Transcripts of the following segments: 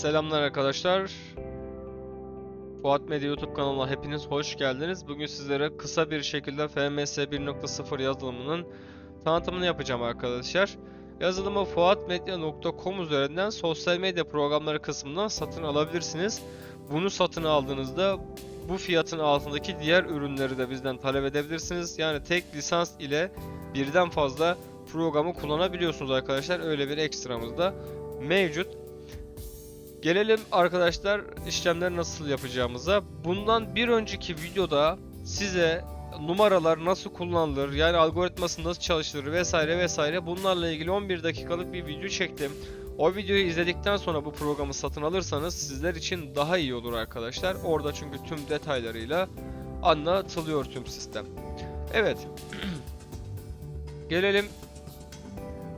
Selamlar arkadaşlar. Fuat Medya YouTube kanalına hepiniz hoş geldiniz. Bugün sizlere kısa bir şekilde FMS 1.0 yazılımının tanıtımını yapacağım arkadaşlar. Yazılımı fuatmedya.com üzerinden sosyal medya programları kısmından satın alabilirsiniz. Bunu satın aldığınızda bu fiyatın altındaki diğer ürünleri de bizden talep edebilirsiniz. Yani tek lisans ile birden fazla programı kullanabiliyorsunuz arkadaşlar. Öyle bir ekstramız da mevcut. Gelelim arkadaşlar işlemleri nasıl yapacağımıza. Bundan bir önceki videoda size numaralar nasıl kullanılır, yani algoritması nasıl çalıştırır vesaire vesaire bunlarla ilgili 11 dakikalık bir video çektim. O videoyu izledikten sonra bu programı satın alırsanız sizler için daha iyi olur arkadaşlar. Orada çünkü tüm detaylarıyla anlatılıyor tüm sistem. Evet. Gelelim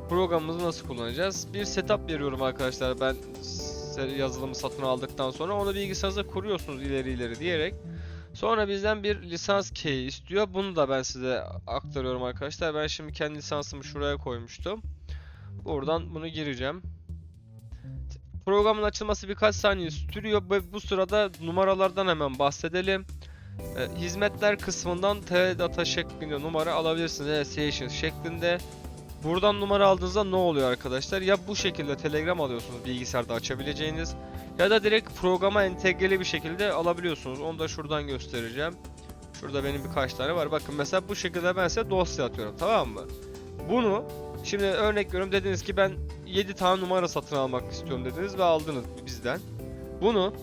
programımızı nasıl kullanacağız? Bir setup veriyorum arkadaşlar ben yazılımı satın aldıktan sonra onu bilgisayarınıza kuruyorsunuz ileri ileri diyerek. Sonra bizden bir lisans key istiyor. Bunu da ben size aktarıyorum arkadaşlar. Ben şimdi kendi lisansımı şuraya koymuştum. Buradan bunu gireceğim. Programın açılması birkaç saniye sürüyor ve bu sırada numaralardan hemen bahsedelim. E, hizmetler kısmından T-Data şeklinde numara alabilirsiniz. Association şeklinde. Buradan numara aldığınızda ne oluyor arkadaşlar? Ya bu şekilde Telegram alıyorsunuz bilgisayarda açabileceğiniz ya da direkt programa entegreli bir şekilde alabiliyorsunuz. Onu da şuradan göstereceğim. Şurada benim birkaç tane var. Bakın mesela bu şekilde ben size dosya atıyorum tamam mı? Bunu şimdi örnek veriyorum dediniz ki ben 7 tane numara satın almak istiyorum dediniz ve aldınız bizden. Bunu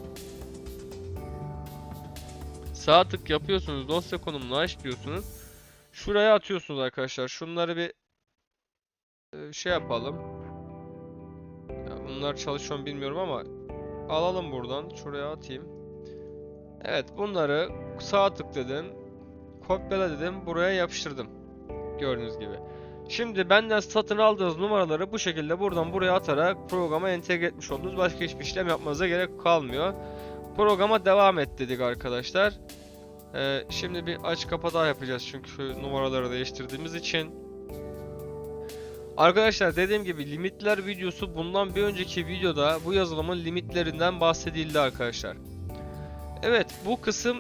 sağ tık yapıyorsunuz. Dosya konumunu aç diyorsunuz. Şuraya atıyorsunuz arkadaşlar. Şunları bir şey yapalım. Ya bunlar çalışıyor mu bilmiyorum ama alalım buradan. Şuraya atayım. Evet bunları sağ tıkladım. Kopyala dedim. Buraya yapıştırdım. Gördüğünüz gibi. Şimdi benden satın aldığınız numaraları bu şekilde buradan buraya atarak programa entegre etmiş oldunuz. Başka hiçbir işlem yapmanıza gerek kalmıyor. Programa devam et dedik arkadaşlar. Ee, şimdi bir aç kapa daha yapacağız çünkü numaraları değiştirdiğimiz için. Arkadaşlar dediğim gibi limitler videosu bundan bir önceki videoda bu yazılımın limitlerinden bahsedildi arkadaşlar. Evet bu kısım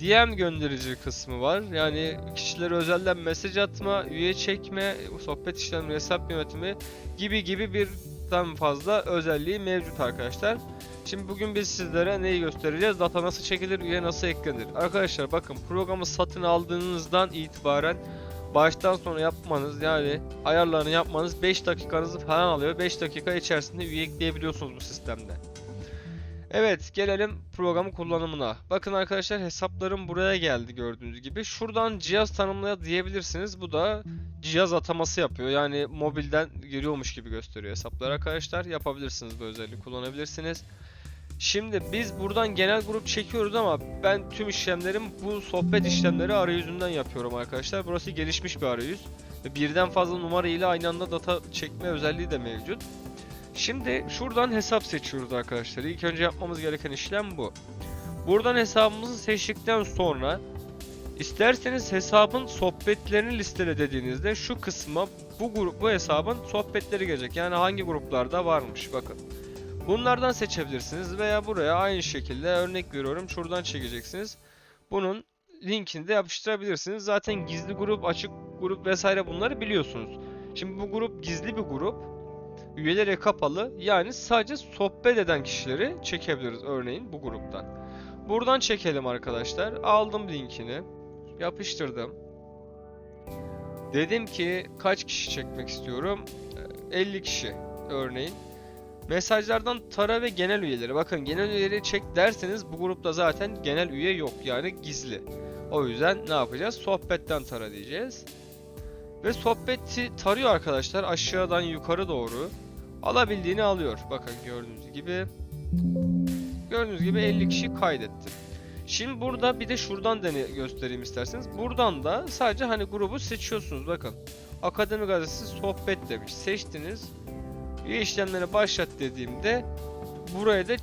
DM gönderici kısmı var. Yani kişilere özelden mesaj atma, üye çekme, sohbet işlemleri, hesap yönetimi gibi gibi birden fazla özelliği mevcut arkadaşlar. Şimdi bugün biz sizlere neyi göstereceğiz? Data nasıl çekilir, üye nasıl eklenir? Arkadaşlar bakın programı satın aldığınızdan itibaren baştan sona yapmanız yani ayarlarını yapmanız 5 dakikanızı falan alıyor. 5 dakika içerisinde üye ekleyebiliyorsunuz bu sistemde. Evet gelelim programın kullanımına. Bakın arkadaşlar hesaplarım buraya geldi gördüğünüz gibi. Şuradan cihaz tanımlaya diyebilirsiniz. Bu da cihaz ataması yapıyor. Yani mobilden giriyormuş gibi gösteriyor hesaplar arkadaşlar. Yapabilirsiniz bu özelliği kullanabilirsiniz. Şimdi biz buradan genel grup çekiyoruz ama ben tüm işlemlerim bu sohbet işlemleri arayüzünden yapıyorum arkadaşlar. Burası gelişmiş bir arayüz. Birden fazla numara ile aynı anda data çekme özelliği de mevcut. Şimdi şuradan hesap seçiyoruz arkadaşlar. İlk önce yapmamız gereken işlem bu. Buradan hesabımızı seçtikten sonra isterseniz hesabın sohbetlerini listele dediğinizde şu kısma bu grup bu hesabın sohbetleri gelecek. Yani hangi gruplarda varmış bakın. Bunlardan seçebilirsiniz veya buraya aynı şekilde örnek veriyorum şuradan çekeceksiniz. Bunun linkini de yapıştırabilirsiniz. Zaten gizli grup, açık grup vesaire bunları biliyorsunuz. Şimdi bu grup gizli bir grup. Üyeleri kapalı. Yani sadece sohbet eden kişileri çekebiliriz örneğin bu gruptan. Buradan çekelim arkadaşlar. Aldım linkini. Yapıştırdım. Dedim ki kaç kişi çekmek istiyorum? 50 kişi örneğin. Mesajlardan tara ve genel üyeleri. Bakın genel üyeleri çek derseniz bu grupta zaten genel üye yok yani gizli. O yüzden ne yapacağız? Sohbetten tara diyeceğiz. Ve sohbeti tarıyor arkadaşlar aşağıdan yukarı doğru. Alabildiğini alıyor. Bakın gördüğünüz gibi. Gördüğünüz gibi 50 kişi kaydettim. Şimdi burada bir de şuradan dene göstereyim isterseniz. Buradan da sadece hani grubu seçiyorsunuz bakın. Akademi gazetesi sohbet demiş. Seçtiniz. Üye işlemleri başlat dediğimde buraya da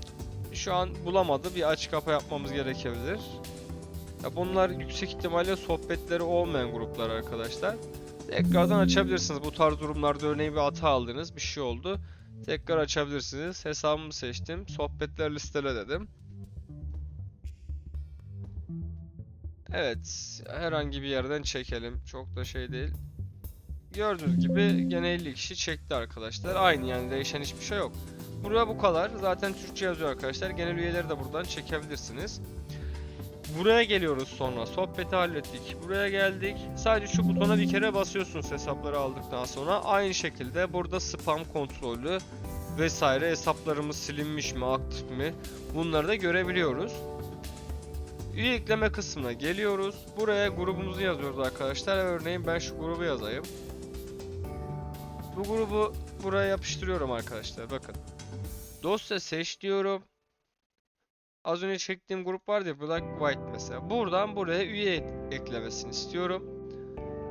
şu an bulamadı. Bir aç kapa yapmamız gerekebilir. Ya bunlar yüksek ihtimalle sohbetleri olmayan gruplar arkadaşlar. Tekrardan açabilirsiniz. Bu tarz durumlarda örneğin bir hata aldınız, bir şey oldu. Tekrar açabilirsiniz. Hesabımı seçtim. Sohbetler listele dedim. Evet, herhangi bir yerden çekelim. Çok da şey değil. Gördüğünüz gibi gene 50 kişi çekti arkadaşlar. Aynı yani değişen hiçbir şey yok. Buraya bu kadar. Zaten Türkçe yazıyor arkadaşlar. Genel üyeleri de buradan çekebilirsiniz. Buraya geliyoruz sonra. Sohbeti hallettik. Buraya geldik. Sadece şu butona bir kere basıyorsunuz hesapları aldıktan sonra. Aynı şekilde burada spam kontrolü vesaire hesaplarımız silinmiş mi, aktif mi bunları da görebiliyoruz. Üye ekleme kısmına geliyoruz. Buraya grubumuzu yazıyoruz arkadaşlar. Örneğin ben şu grubu yazayım. Bu grubu buraya yapıştırıyorum arkadaşlar. Bakın. Dosya seç diyorum. Az önce çektiğim grup vardı ya Black White mesela. Buradan buraya üye eklemesini istiyorum.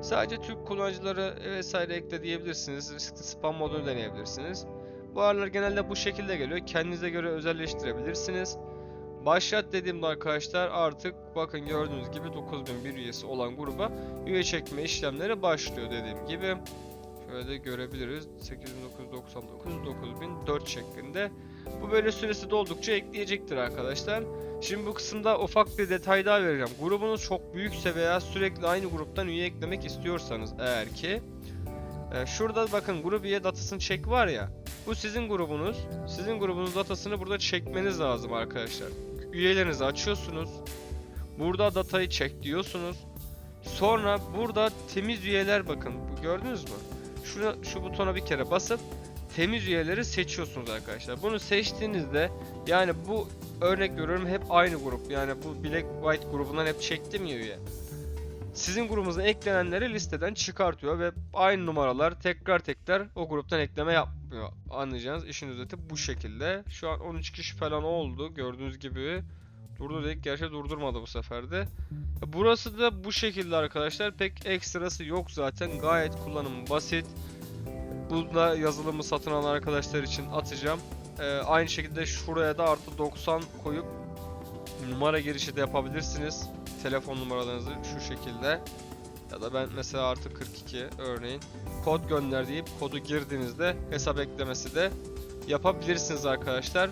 Sadece Türk kullanıcıları vesaire ekle diyebilirsiniz. Spam modunu deneyebilirsiniz. Bu aralar genelde bu şekilde geliyor. Kendinize göre özelleştirebilirsiniz. Başlat dediğimde arkadaşlar artık bakın gördüğünüz gibi 9001 üyesi olan gruba üye çekme işlemleri başlıyor dediğim gibi. Şöyle de görebiliriz. 8999 9004 şeklinde. Bu böyle süresi doldukça ekleyecektir arkadaşlar. Şimdi bu kısımda ufak bir detay daha vereceğim. Grubunuz çok büyükse veya sürekli aynı gruptan üye eklemek istiyorsanız eğer ki e, şurada bakın grup üye datasını çek var ya. Bu sizin grubunuz. Sizin grubunuz datasını burada çekmeniz lazım arkadaşlar. Üyelerinizi açıyorsunuz. Burada datayı çek diyorsunuz. Sonra burada temiz üyeler bakın. Gördünüz mü? Şuna, şu butona bir kere basıp temiz üyeleri seçiyorsunuz arkadaşlar. Bunu seçtiğinizde yani bu örnek veriyorum hep aynı grup. Yani bu Black White grubundan hep çektim ya üye. Sizin grubunuza eklenenleri listeden çıkartıyor ve aynı numaralar tekrar tekrar o gruptan ekleme yapmıyor. Anlayacağınız işin özeti bu şekilde. Şu an 13 kişi falan oldu gördüğünüz gibi. Durdu dedik gerçi durdurmadı bu sefer de. Burası da bu şekilde arkadaşlar. Pek ekstrası yok zaten. Gayet kullanımı basit. Bunda yazılımı satın alan arkadaşlar için atacağım. Ee, aynı şekilde şuraya da artı 90 koyup numara girişi de yapabilirsiniz. Telefon numaralarınızı şu şekilde. Ya da ben mesela artı 42 örneğin kod gönder deyip kodu girdiğinizde hesap eklemesi de yapabilirsiniz arkadaşlar.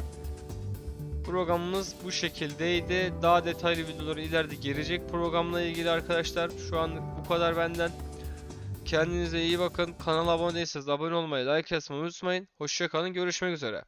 Programımız bu şekildeydi. Daha detaylı videoları ileride gelecek programla ilgili arkadaşlar. Şu an bu kadar benden. Kendinize iyi bakın. Kanala abone değilseniz abone olmayı, like atmayı unutmayın. Hoşçakalın. Görüşmek üzere.